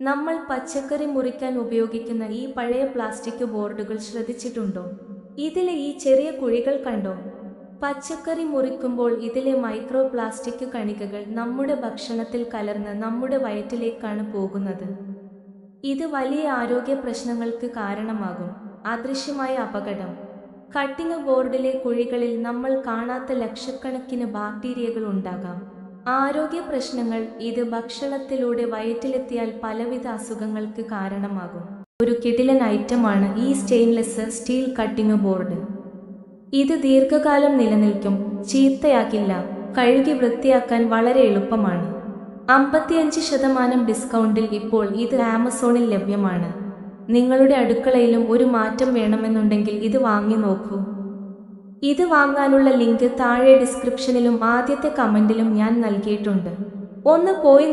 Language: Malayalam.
നമ്മൾ പച്ചക്കറി മുറിക്കാൻ ഉപയോഗിക്കുന്ന ഈ പഴയ പ്ലാസ്റ്റിക് ബോർഡുകൾ ശ്രദ്ധിച്ചിട്ടുണ്ടോ? ഇതിലെ ഈ ചെറിയ കുഴികൾ കണ്ടോ? പച്ചക്കറി മുറിക്കുമ്പോൾ ഇതിലെ മൈക്രോ പ്ലാസ്റ്റിക് കണികകൾ നമ്മുടെ ഭക്ഷണത്തിൽ കലർന്ന് നമ്മുടെ വയറ്റിലേക്കാണ് പോകുന്നത്. ഇത് വലിയ ആരോഗ്യ പ്രശ്നങ്ങൾക്ക് കാരണമാകും. അദൃശ്യമായ അപകടം. കട്ടിങ് ബോർഡിലെ കുഴികളിൽ നമ്മൾ കാണാത്ത ലക്ഷക്കണക്കിന് ബാക്ടീരിയകൾ ഉണ്ടാകാം. ആരോഗ്യ പ്രശ്നങ്ങൾ ഇത് ഭക്ഷണത്തിലൂടെ വയറ്റിലെത്തിയാൽ പലവിധ അസുഖങ്ങൾക്ക് കാരണമാകും. ഒരു കിടിലൻ ഐറ്റമാണ് ഈ സ്റ്റെയിൻലെസ് സ്റ്റീൽ കട്ടിംഗ് ബോർഡ്. ഇത് ദീർഘകാലം നിലനിൽക്കും ചീത്തയാക്കില്ല കഴുകി വൃത്തിയാക്കാൻ വളരെ എളുപ്പമാണ്. അമ്പത്തിയഞ്ച് ശതമാനം ഡിസ്കൗണ്ടിൽ ഇപ്പോൾ ഇത് ആമസോണിൽ ലഭ്യമാണ്. നിങ്ങളുടെ അടുക്കളയിലും ഒരു മാറ്റം വേണമെന്നുണ്ടെങ്കിൽ ഇത് വാങ്ങി നോക്കൂ. ഇത് വാങ്ങാനുള്ള ലിങ്ക് താഴെ ഡിസ്ക്രിപ്ഷനിലും ആദ്യത്തെ കമന്റിലും ഞാൻ നൽകിയിട്ടുണ്ട്. ഒന്ന് പോയി